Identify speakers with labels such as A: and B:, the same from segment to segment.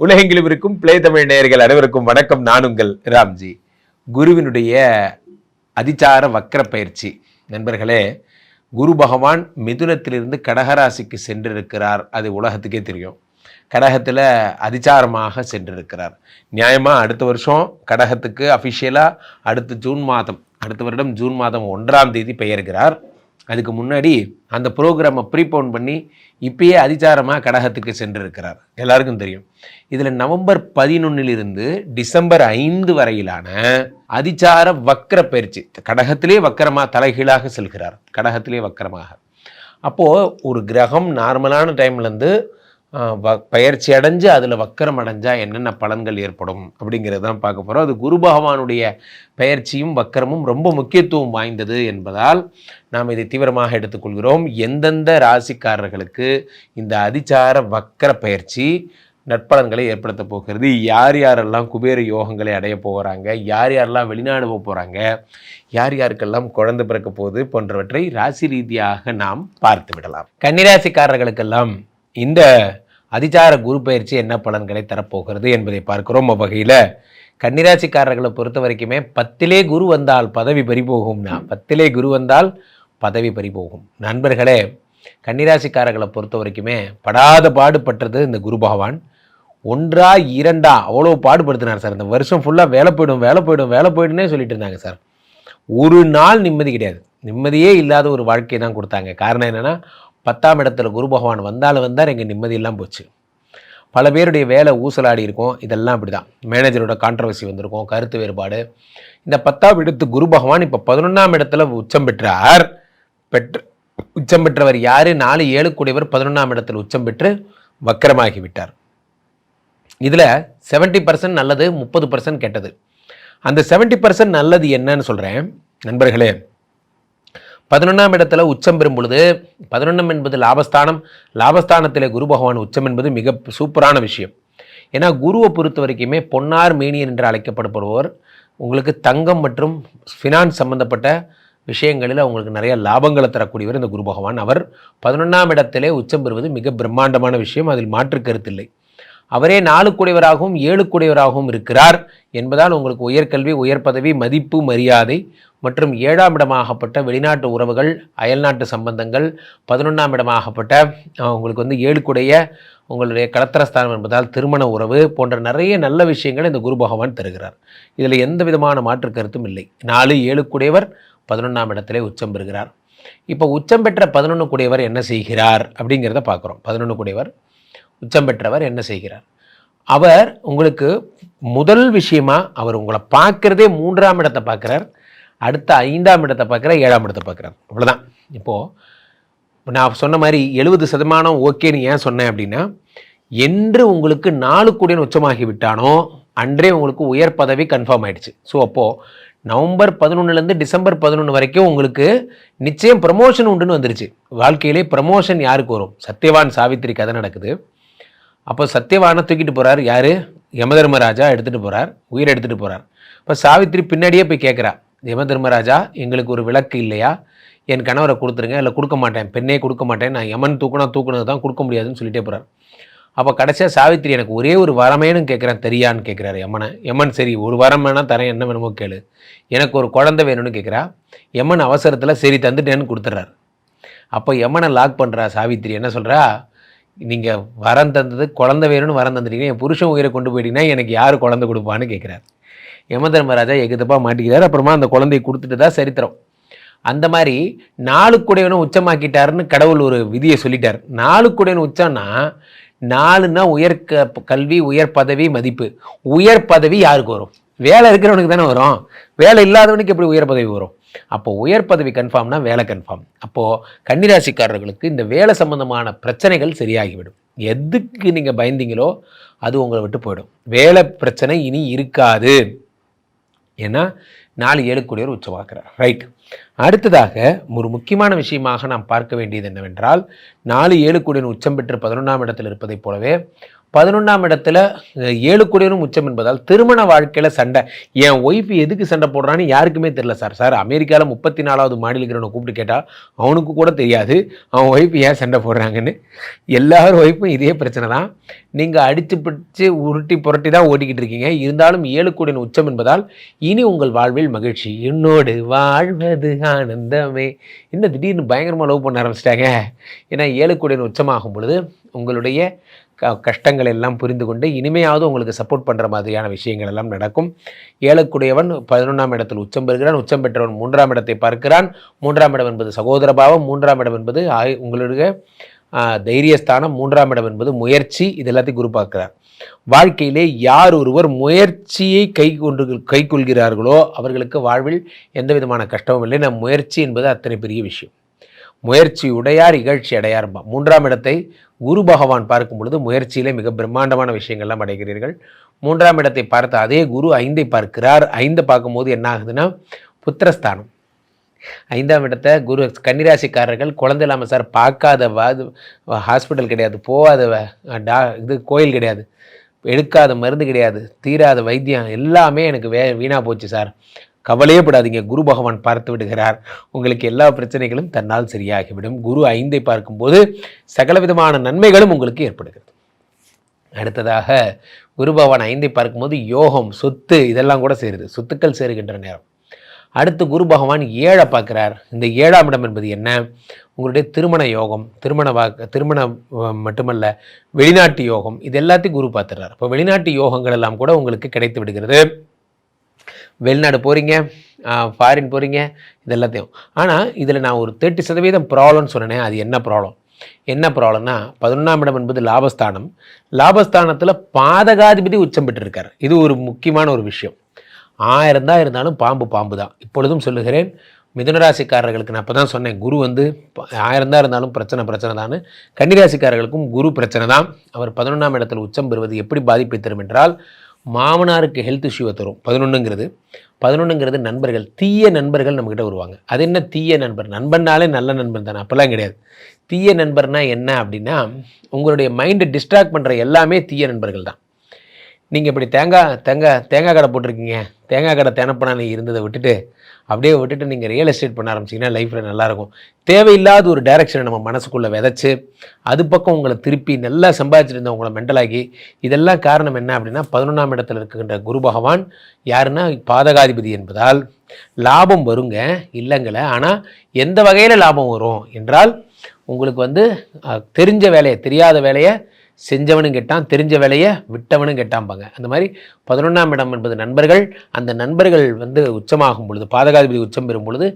A: உலகெங்கிலும் இருக்கும். பிளே தமிழ் நேயர்கள் அனைவருக்கும் வணக்கம். நான் உங்கள் ராம்ஜி. குருவினுடைய அதிச்சார வக்கர பயிற்சி. நண்பர்களே குரு பகவான் மிதுனத்திலிருந்து கடகராசிக்கு சென்றிருக்கிறார். அது உலகத்துக்கே தெரியும். கடகத்தில் அதிச்சாரமாக சென்றிருக்கிறார். நியாயமாக அடுத்த வருஷம் கடகத்துக்கு அஃபிஷியலாக அடுத்த ஜூன் மாதம். அடுத்த வருடம் ஜூன் மாதம் ஒன்றாம் தேதி பெயர்கிறார். அதுக்கு முன்னாடி அந்த ப்ரோக்ராமை ப்ரீபோன் பண்ணி இப்பயே அதிச்சாரமாக கடகத்துக்கு சென்றிருக்கிறார். எல்லாருக்கும் தெரியும். இதில் நவம்பர் பதினொன்னிலிருந்து டிசம்பர் ஐந்து வரையிலான அதிச்சார வக்கர பயிற்சி. கடகத்திலே வக்கரமாக தலைகீழாக செல்கிறார். கடகத்திலே வக்கரமாக. அப்போது ஒரு கிரகம் நார்மலான டைம்லேருந்து பயிற்சி அடைஞ்சு அதில் வக்கரம் அடைஞ்சால் என்னென்ன பலன்கள் ஏற்படும் அப்படிங்கிறது தான் பார்க்க போகிறோம் அது குரு பகவானுடைய பயிற்சியும் வக்கரமும் ரொம்ப முக்கியத்துவம் வாய்ந்தது என்பதால் நாம் இதை தீவிரமாக எடுத்துக்கொள்கிறோம். எந்தெந்த ராசிக்காரர்களுக்கு இந்த அதிச்சார வக்கர பயிற்சி நற்பலன்களை ஏற்படுத்த போகிறது? யார் யாரெல்லாம் குபேர யோகங்களை அடைய போகிறாங்க யார் யாரெல்லாம் வெளிநாடு போக போகிறாங்க யார் யாருக்கெல்லாம் குழந்தை பிறக்க போகுது போன்றவற்றை ராசி ரீதியாக நாம் பார்த்து விடலாம். கன்னிராசிக்காரர்களுக்கெல்லாம் இந்த அதிச்சார குரு பயிற்சி என்ன பலன்களை தரப்போகிறது என்பதை பார்க்கிறோம். அவ்வகையில் கன்னிராசிக்காரர்களை பொறுத்த வரைக்குமே பத்திலே குரு வந்தால் பதவி பறிபோகும்னா பத்திலே குரு வந்தால் பதவி பறிபோகும். நண்பர்களே கன்னிராசிக்காரர்களை பொறுத்த வரைக்குமே படாத பாடுபட்டது இந்த குரு பகவான். ஒன்றா இரண்டா அவ்வளோ பாடுபடுத்தினார் சார். இந்த வருஷம் ஃபுல்லாக வேலை போயிடும் வேலை போயிடும் வேலை போயிடுன்னே சொல்லிட்டு இருந்தாங்க சார். ஒரு நாள் நிம்மதி கிடையாது. நிம்மதியே இல்லாத ஒரு வாழ்க்கையை தான் கொடுத்தாங்க. காரணம் என்னென்னா பத்தாம் இடத்துல குரு பகவான் வந்தாலும் வந்தால் எங்கள் நிம்மதியெல்லாம் போச்சு. பல பேருடைய வேலை ஊசலாடி இருக்கும் இதெல்லாம் அப்படி தான் மேனேஜரோட கான்ட்ரவர்சி வந்திருக்கும் கருத்து வேறுபாடு. இந்த பத்தாம் இடத்து குரு பகவான் இப்போ பதினொன்றாம் இடத்துல உச்சம் பெற்றார். பெற்று உச்சம் பெற்றவர் யார்? நாலு ஏழு கூடியவர் பதினொன்றாம் இடத்தில் உச்சம் பெற்று வக்கரமாகி விட்டார். இதில் செவன்ட்டி பர்சன்ட் நல்லது முப்பது பர்சன்ட் கெட்டது. அந்த செவன்ட்டி பர்சன்ட் நல்லது என்னன்னு சொல்கிறேன் நண்பர்களே பதினொன்றாம் இடத்துல உச்சம் பெறும் பொழுது பதினொன்றாம் என்பது லாபஸ்தானம். லாபஸ்தானத்தில் குரு பகவான் உச்சம் என்பது மிக சூப்பரான விஷயம். ஏன்னா குருவை பொறுத்த வரைக்குமே பொன்னார் மேனியன் என்று அழைக்கப்படுபவர். உங்களுக்கு தங்கம் மற்றும் ஃபினான்ஸ் சம்பந்தப்பட்ட விஷயங்களில் அவங்களுக்கு நிறைய லாபங்களை தரக்கூடியவர் இந்த குரு பகவான். அவர் பதினொன்றாம் இடத்திலே உச்சம் பெறுவது மிக பிரம்மாண்டமான விஷயம். அதில் மாற்று கருத்தில்லை அவரே நாலு கூடியவராகவும் ஏழு கூடியவராகவும் இருக்கிறார் என்பதால் உங்களுக்கு உயர்கல்வி உயர் பதவி மதிப்பு மரியாதை மற்றும் ஏழாம் இடமாகப்பட்ட வெளிநாட்டு உறவுகள் அயல்நாட்டு சம்பந்தங்கள் பதினொன்றாம் இடமாகப்பட்ட உங்களுக்கு வந்து ஏழுக்குடைய உங்களுடைய கடத்தரஸ்தானம் என்பதால் திருமண உறவு போன்ற நிறைய நல்ல விஷயங்களை இந்த குரு பகவான் தருகிறார். இதில் எந்த விதமான மாற்று கருத்தும் இல்லை. நாலு ஏழுக்குடையவர் பதினொன்றாம் இடத்திலே உச்சம் பெறுகிறார். இப்போ உச்சம் பெற்ற பதினொன்று கூடியவர் என்ன செய்கிறார் அப்படிங்கிறத பார்க்குறோம். பதினொன்று கூடியவர் உச்சம் பெற்றவர் என்ன செய்கிறார்? அவர் உங்களுக்கு முதல் விஷயமாக அவர் உங்களை பார்க்குறதே மூன்றாம் இடத்தை பார்க்குறார். அடுத்த ஐந்தாம் இடத்தை பார்க்குறார் ஏழாம் இடத்தை பார்க்குறார் அவ்வளோதான் இப்போது நான் சொன்ன மாதிரி எழுபது சதமானம் ஓகேன்னு ஏன் சொன்னேன் அப்படின்னா என்று உங்களுக்கு நாலு கூடியன் உச்சமாகி விட்டானோ அன்றே உங்களுக்கு உயர் பதவி கன்ஃபார்ம் ஆயிடுச்சு. ஸோ அப்போது நவம்பர் பதினொன்றுலேருந்து டிசம்பர் பதினொன்று வரைக்கும் உங்களுக்கு நிச்சயம் ப்ரமோஷன் உண்டுன்னு வந்துருச்சு. வாழ்க்கையிலே ப்ரமோஷன் யாருக்கு வரும்? சத்யவான் சாவித்திரி கதை நடக்குது. அப்போ சத்யவானை தூக்கிட்டு போகிறார் யார்? யமதர்மராஜா எடுத்துகிட்டு போகிறார் உயிரை எடுத்துகிட்டு போகிறார் இப்போ சாவித்திரி பின்னாடியே போய் கேட்குறா யம தர்மராஜா எங்களுக்கு ஒரு விளக்கு இல்லையா? என் கணவரை கொடுத்துருங்க. இல்லை கொடுக்க மாட்டேன். பெண்ணே கொடுக்க மாட்டேன். நான் யமன் தூக்குனா தூக்குனது தான் கொடுக்க முடியாதுன்னு சொல்லிட்டே போகிறார் அப்போ கடைசியாக சாவித்திரி எனக்கு ஒரே ஒரு வரமேனு கேட்குறேன். தெரியான்னு கேட்குறாரு யமனை யமன் சரி ஒரு வரம் வேணால் தரேன். என்ன வேணுமோ கேளு. எனக்கு ஒரு குழந்தை வேணும்னு கேட்குறா. யமன் அவசரத்தில் சரி தந்துட்டேன்னு கொடுத்துட்றாரு. அப்போ யமனை லாக் பண்ணுறா சாவித்திரி. என்ன சொல்கிறா நீங்கள் வரம் தந்தது குழந்தை வேணும்னு வரம் தந்துட்டீங்க. என் புருஷன் உயிரை கொண்டு போயிட்டீங்கன்னா எனக்கு யார் குழந்தை கொடுப்பான்னு கேட்குறாரு. யமதர்மராஜா எகுதப்பாக மாட்டிக்கிறார் அப்புறமா அந்த குழந்தையை கொடுத்துட்டு தான் சரித்திரம். அந்த மாதிரி நாலு குடையவனும் உச்சமாக்கிட்டாருன்னு கடவுள் ஒரு விதியை சொல்லிட்டார். நாலு குடையவன் உச்சம்னா நாலுன்னா உயர் க கல்வி உயர் பதவி மதிப்பு. உயர் பதவி யாருக்கு வரும்? வேலை இருக்கிறவனுக்கு தானே வரும். வேலை இல்லாதவனுக்கு எப்படி உயர் பதவி வரும்? அப்போ உயர் பதவி கன்ஃபார்ம்னா வேலை கன்ஃபார்ம் அப்போது கன்னிராசிக்காரர்களுக்கு இந்த வேலை சம்பந்தமான பிரச்சனைகள் சரியாகிவிடும். எதுக்கு நீங்கள் பயந்தீங்களோ அது உங்களை விட்டு போயிடும். வேலை பிரச்சனை இனி இருக்காது. ஏன்னா நாலு ஏழுக்குடியவர் உச்சமாக்குறார். ரைட் அடுத்ததாக ஒரு முக்கியமான விஷயமாக நாம் பார்க்க வேண்டியது என்னவென்றால் நாலு ஏழுக்குடியன் உச்சம் பெற்று பதினொன்றாம் இடத்தில் இருப்பதைப் போலவே பதினொன்றாம் இடத்துல ஏழு கோடியனும் உச்சம் என்பதால் திருமண வாழ்க்கையில் சண்டை. என் ஒய்ஃப் எதுக்கு சண்டை போடுறான்னு யாருக்குமே தெரில சார் சார் அமெரிக்காவில் முப்பத்தி நாலாவது மாடியில் இருக்கிறவனை கூப்பிட்டு கேட்டால் அவனுக்கு கூட தெரியாது. அவன் ஒய்ஃப் ஏன் சண்டை போடுறாங்கன்னு. எல்லாரும் ஒய்ஃபும் இதே பிரச்சனை தான். நீங்கள் அடித்து பிடிச்சி உருட்டி புரட்டி தான் ஓட்டிக்கிட்டு இருக்கீங்க. இருந்தாலும் ஏழு கோடியின் உச்சம் என்பதால் இனி உங்கள் வாழ்வில் மகிழ்ச்சி. என்னோடு வாழ்வது ஆனந்தமே. என்ன திடீர்னு பயங்கரமாக லவ் பண்ண ஆரம்பிச்சிட்டாங்க. ஏன்னா ஏழு கோடியின் உச்சமாகும் பொழுது உங்களுடைய க கஷ்டங்கள் எல்லாம் புரிந்து கொண்டு இனிமையாவது உங்களுக்கு சப்போர்ட் பண்ணுற மாதிரியான விஷயங்கள் எல்லாம் நடக்கும். ஏழுக்குடையவன் பதினொன்றாம் இடத்தில் உச்சம் பெறுகிறான். உச்சம் பெற்றவன் மூன்றாம் இடத்தை பார்க்கிறான். மூன்றாம் இடம் என்பது சகோதர பாவம். மூன்றாம் இடம் என்பது ஆய்- உங்களுடைய தைரியஸ்தானம். மூன்றாம் இடம் என்பது முயற்சி. இது எல்லாத்தையும் குரு பார்க்கிறார். வாழ்க்கையிலே யார் ஒருவர் முயற்சியை கை கொண்டு கை கொள்கிறார்களோ அவர்களுக்கு வாழ்வில் எந்த விதமான கஷ்டமும் இல்லை. நம் முயற்சி என்பது அத்தனை பெரிய விஷயம். முயற்சி உடையார் இகழ்ச்சி அடையார்பா மூன்றாம் இடத்தை குரு பகவான் பார்க்கும் பொழுது முயற்சியிலே மிக பிரம்மாண்டமான விஷயங்கள்லாம் அடைகிறீர்கள். மூன்றாம் இடத்தை பார்த்த அதே குரு ஐந்தை பார்க்கிறார். ஐந்தை பார்க்கும்போது என்ன ஆகுதுன்னா புத்திரஸ்தானம். ஐந்தாம் இடத்தை குரு கன்னிராசிக்காரர்கள் குழந்தை இல்லாமல் சார் பார்க்காதவ அது ஹாஸ்பிட்டல் கிடையாது போகாதவ டா இது கோயில் கிடையாது எடுக்காத மருந்து கிடையாது தீராத வைத்தியம் எல்லாமே எனக்கு வே வீணாக போச்சு சார். கவலையே படாதீங்க. குரு பகவான் பார்த்து விடுகிறார். உங்களுக்கு எல்லா பிரச்சனைகளும் தன்னால் சரியாகிவிடும். குரு ஐந்தை பார்க்கும்போது சகல விதமான நன்மைகளும் உங்களுக்கு ஏற்படுகிறது. அடுத்ததாக குரு பகவான் ஐந்தை பார்க்கும்போது யோகம் சொத்து இதெல்லாம் கூட சேருது. சொத்துக்கள் சேருகின்ற நேரம். அடுத்து குரு பகவான் ஏழை பார்க்குறார். இந்த ஏழாம் இடம் என்பது என்ன? உங்களுடைய திருமண யோகம் திருமண வாக்கு திருமணம் மட்டுமல்ல வெளிநாட்டு யோகம் இது எல்லாத்தையும் குரு பார்த்துறார் இப்போ வெளிநாட்டு யோகங்கள் எல்லாம் கூட உங்களுக்கு கிடைத்து விடுகிறது. வெளிநாடு போகிறீங்க ஃபாரின் போகிறீங்க இது எல்லாத்தையும் ஆனால் இதில் நான் ஒரு தேர்ட்டி சதவீதம் ப்ராப்ளம்னு சொன்னேன் அது என்ன ப்ராப்ளம் என்ன ப்ராப்ளம்னா பதினொன்றாம் இடம் என்பது லாபஸ்தானம். லாபஸ்தானத்தில் பாதகாதிபதி உச்சம் பெற்றிருக்கார். இது ஒரு முக்கியமான ஒரு விஷயம். ஆயிரம் தான் இருந்தாலும் பாம்பு பாம்பு தான். இப்பொழுதும் சொல்லுகிறேன் மிதுனராசிக்காரர்களுக்கு நான் அப்போ தான் சொன்னேன் குரு வந்து ப- ஆயிரம் தான் இருந்தாலும் பிரச்சனை பிரச்சனை தான். கன்னிராசிக்காரர்களுக்கும் குரு பிரச்சனை தான். அவர் பதினொன்றாம் இடத்தில் உச்சம் பெறுவது எப்படி பாதிப்பை தரும் என்றால் மாமனாருக்கு ஹெல்த் இஷ்யூவை தரும். பதினொன்றுங்கிறது பதினொன்றுங்கிறது நண்பர்கள் தீய நண்பர்கள் நம்மக்கிட்ட வருவாங்க. அது என்ன தீய நண்பர்? நண்பன்னாலே நல்ல நண்பன் தானே? அப்போல்லாம் கிடையாது. தீய நண்பர்னா என்ன அப்படின்னா உங்களுடைய மைண்டை டிஸ்ட்ராக்ட் பண்ணுற எல்லாமே தீய நண்பர்கள் தான். நீங்கள் இப்படி தேங்காய் தேங்காய் தேங்காய் கடை போட்டிருக்கீங்க. தேங்காய் கடை தேனப்பனானி இருந்ததை விட்டுட்டு அப்படியே விட்டுட்டு நீங்கள் ரியல் எஸ்டேட் பண்ண ஆரம்பிச்சிங்கன்னா லைஃப்பில் நல்லாயிருக்கும் தேவையில்லாத ஒரு டைரக்ஷனை நம்ம மனசுக்குள்ளே விதைச்சி அது பக்கம் உங்களை திருப்பி நல்லா சம்பாதிச்சிட்டு இருந்த உங்களை மென்டலாகி இதெல்லாம் காரணம் என்ன அப்படின்னா பதினொன்றாம் இடத்துல இருக்கின்ற குரு பகவான் யாருன்னா பாதகாதிபதி என்பதால் லாபம் வருங்க இல்லைங்கள? ஆனால் எந்த வகையில் லாபம் வரும் என்றால் உங்களுக்கு வந்து தெரிஞ்ச வேலையை தெரியாத வேலையை செஞ்சவனும் கெட்டான் தெரிஞ்ச வேலையை விட்டவனும் கெட்டாம்பாங்க அந்த மாதிரி பதினொன்றாம் இடம் என்பது நண்பர்கள். அந்த நண்பர்கள் வந்து உச்சமாகும் பொழுது பாதகாதிபதி உச்சம் பெறும் பொழுது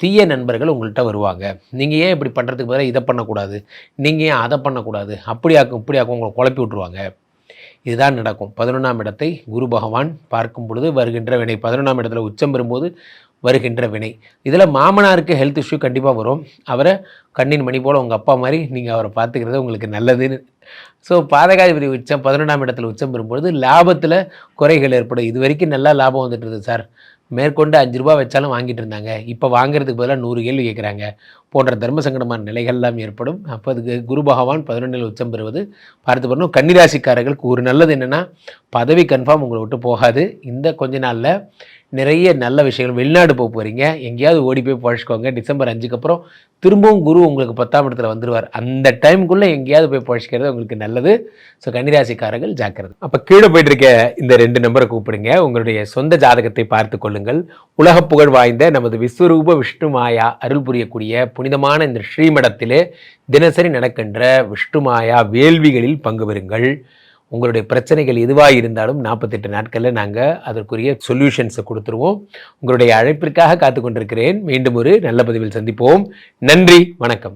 A: தீய நண்பர்கள் உங்கள்கிட்ட வருவாங்க. நீங்கள் ஏன் இப்படி பண்ணுறதுக்கு பதிலாக இதை பண்ணக்கூடாது? நீங்கள் ஏன் அதை பண்ணக்கூடாது? அப்படியாக்கும் இப்படியாக்கும் உங்களை குழப்பி விட்ருவாங்க இதுதான் நடக்கும். பதினொன்றாம் இடத்தை குரு பகவான் பார்க்கும் பொழுது வருகின்ற வினை. பதினொன்றாம் இடத்துல உச்சம் பெறும்போது வருகின்ற வினை. இதில் மாமனாருக்கு ஹெல்த் இஷ்யூ கண்டிப்பாக வரும். அவரை கண்ணின் மணி போல் உங்கள் அப்பா மாதிரி நீங்கள் அவரை பார்த்துக்கிறது உங்களுக்கு நல்லதுன்னு. ஸோ பாதகாதிபதி உச்சம் பதினொன்றாம் இடத்துல உச்சம் பெறும்பொழுது லாபத்தில் குறைகள் ஏற்படும். இது வரைக்கும் நல்லா லாபம் வந்துட்டு இருந்தது சார். மேற்கொண்டு அஞ்சு ரூபா வச்சாலும் வாங்கிட்டு இருந்தாங்க. இப்போ வாங்குறதுக்கு பதிலாக நூறு கேள்வி கேட்குறாங்க போன்ற தர்ம சங்கடமான நிலைகள்லாம் ஏற்படும். அப்போ அதுக்கு குரு பகவான் பதினொன்றில் உச்சம் பெறுவது. பார்த்து பண்ணணும் கன்னிராசிக்காரர்களுக்கு ஒரு நல்லது என்னென்னா பதவி கன்ஃபார்ம் உங்களை விட்டு போகாது. இந்த கொஞ்ச நாளில் நிறைய நல்ல விஷயங்கள். வெளிநாடு போக போகிறீங்க எங்கேயாவது ஓடி போய் பழச்சிக்கோங்க. டிசம்பர் அஞ்சுக்கு அப்புறம் திரும்பவும் குரு உங்களுக்கு பத்தாம் இடத்துல வந்துடுவார் அந்த டைமுக்குள்ளே எங்கேயாவது போய் பழச்சிக்கிறது உங்களுக்கு நல்லது. ஸோ கன்னிராசிக்காரர்கள் ஜாக்கிரதை. அப்போ கீழே போயிட்டு இருக்க இந்த ரெண்டு நம்பரை கூப்பிடுங்க. உங்களுடைய சொந்த ஜாதகத்தை பார்த்து கொள்ளுங்கள். உலக புகழ் வாய்ந்த நமது விஸ்வரூப விஷ்ணு மாயா அருள் புரியக்கூடிய புனிதமான இந்த ஸ்ரீமடத்திலே தினசரி நடக்கின்ற விஷ்ணு மாயா வேள்விகளில் பங்கு பெறுங்கள். உங்களுடைய பிரச்சனைகள் எதுவாக இருந்தாலும் நாற்பத்தெட்டு நாட்களில் நாங்கள் அதற்குரிய சொல்யூஷன்ஸை கொடுத்துருவோம். உங்களுடைய அழைப்பிற்காக காத்து கொண்டிருக்கிறேன் மீண்டும் ஒரு நல்ல பதிவில் சந்திப்போம். நன்றி. வணக்கம்.